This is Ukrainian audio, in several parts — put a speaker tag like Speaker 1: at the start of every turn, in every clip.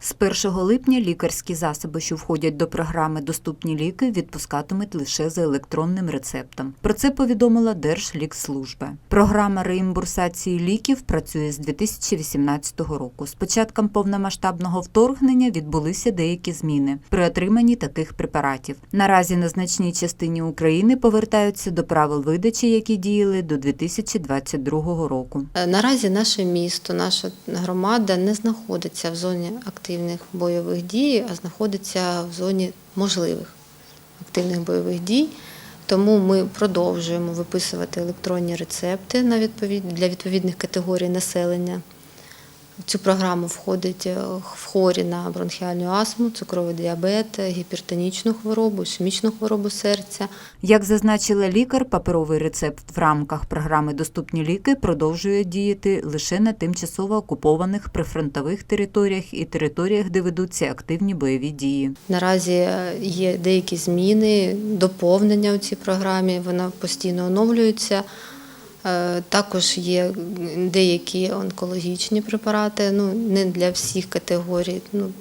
Speaker 1: З 1 липня лікарські засоби, що входять до програми Доступні ліки, відпускатимуть лише за електронним рецептом. Про це повідомила Держлікслужба. Програма реімбурсації ліків працює з 2018 року. З початком повномасштабного вторгнення відбулися деякі зміни при отриманні таких препаратів. Наразі на значній частині України повертаються до правил видачі, які діяли до 2022 року.
Speaker 2: Е, Наразі наше місто, наша громада не знаходиться в зоні активних бойових дій, а знаходиться в зоні можливих активних бойових дій. Тому ми продовжуємо виписувати електронні рецепти для відповідних категорій населення. В цю програму входить е, хворі на бронхіальну астму, цукровий діабет, гіпертонічну хворобу, ішемічну хворобу серця.
Speaker 1: Як зазначила лікар, паперовий рецепт в рамках програми Доступні ліки продовжує діяти лише на тимчасово окупованих прифронтових територіях і територіях, де ведуться активні бойові дії.
Speaker 2: Наразі е, є деякі зміни, доповнення у цій програмі. Вона постійно оновлюється. Е, Також є деякі онкологічні препарати, ну не для всіх категорій. Ну,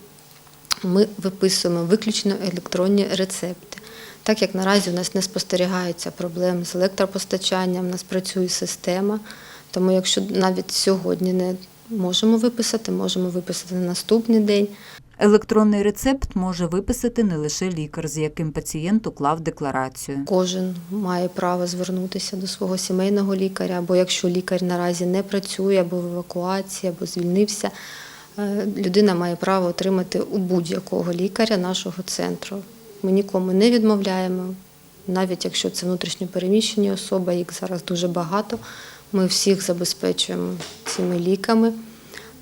Speaker 2: ми виписуємо виключно електронні рецепти. Так як наразі у нас не спостерігається проблем з електропостачанням, у нас працює система. Тому якщо навіть сьогодні не можемо виписати, можемо виписати на наступний день.
Speaker 1: Електронний рецепт може виписати не лише лікар, з яким пацієнт уклав декларацію.
Speaker 2: Кожен має право звернутися до свого сімейного лікаря, або якщо лікар наразі не працює, або в евакуації, або звільнився, е, людина має право отримати у будь-якого лікаря нашого центру. Ми нікому не відмовляємо, навіть якщо це внутрішньо переміщені особи, їх зараз дуже багато. Ми всіх забезпечуємо цими ліками.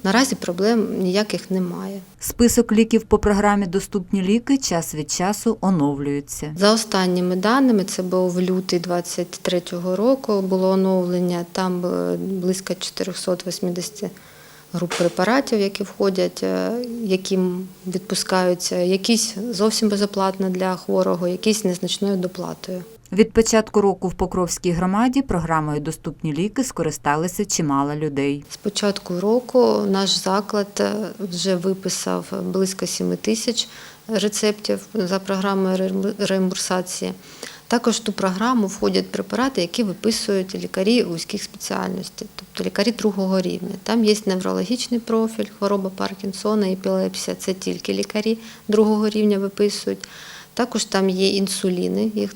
Speaker 2: Наразі проблем ніяких немає.
Speaker 1: Список ліків по програмі Доступні ліки час від часу оновлюється.
Speaker 2: За останніми даними, це був лютий 23-го року, було оновлення. Там близько 480 груп препаратів, які входять, е, яким відпускаються, якісь зовсім безоплатно для хворого, якісь незначною доплатою.
Speaker 1: Від початку року в Покровській громаді програмою Доступні ліки скористалися чимало людей.
Speaker 2: З початку року наш заклад е, вже виписав близько 7 тисяч рецептів за програмою реімбу- реімбурсації. Також в ту програму входять препарати, які виписують лікарі вузьких спеціальностей, тобто лікарі другого рівня. Там є неврологічний профіль, хвороба Паркінсона, епілепсія це тільки лікарі другого рівня виписують. Також там є інсуліни, їх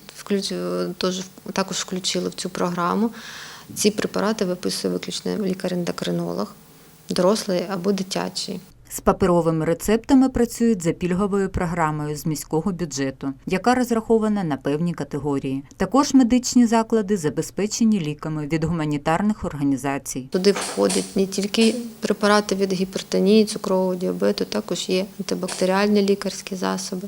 Speaker 2: також включили в цю програму. Ці препарати виписує виключно лікар-ендокринолог, дорослий або дитячий.
Speaker 1: З паперовими рецептами працюють за пільговою програмою з міського бюджету, яка розрахована на певні категорії. Також медичні заклади забезпечені ліками від гуманітарних організацій.
Speaker 2: Туди входять не тільки препарати від гіпертонії, цукрового діабету, також є антибактеріальні лікарські засоби.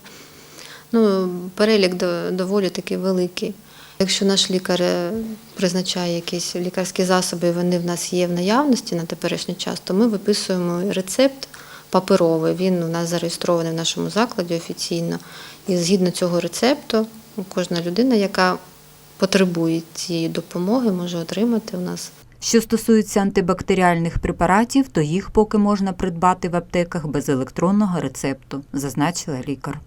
Speaker 2: Ну, перелік доволі таки великий. Якщо наш лікар е, призначає якісь лікарські засоби, вони в нас є в наявності на теперішній час, то ми виписуємо рецепт паперовий. Він у нас зареєстрований в нашому закладі офіційно. І згідно цього рецепту, кожна людина, яка потребує цієї допомоги, може отримати у нас
Speaker 1: Що стосується антибактеріальних препаратів, то їх поки можна придбати в аптеках без електронного рецепту, зазначила лікар.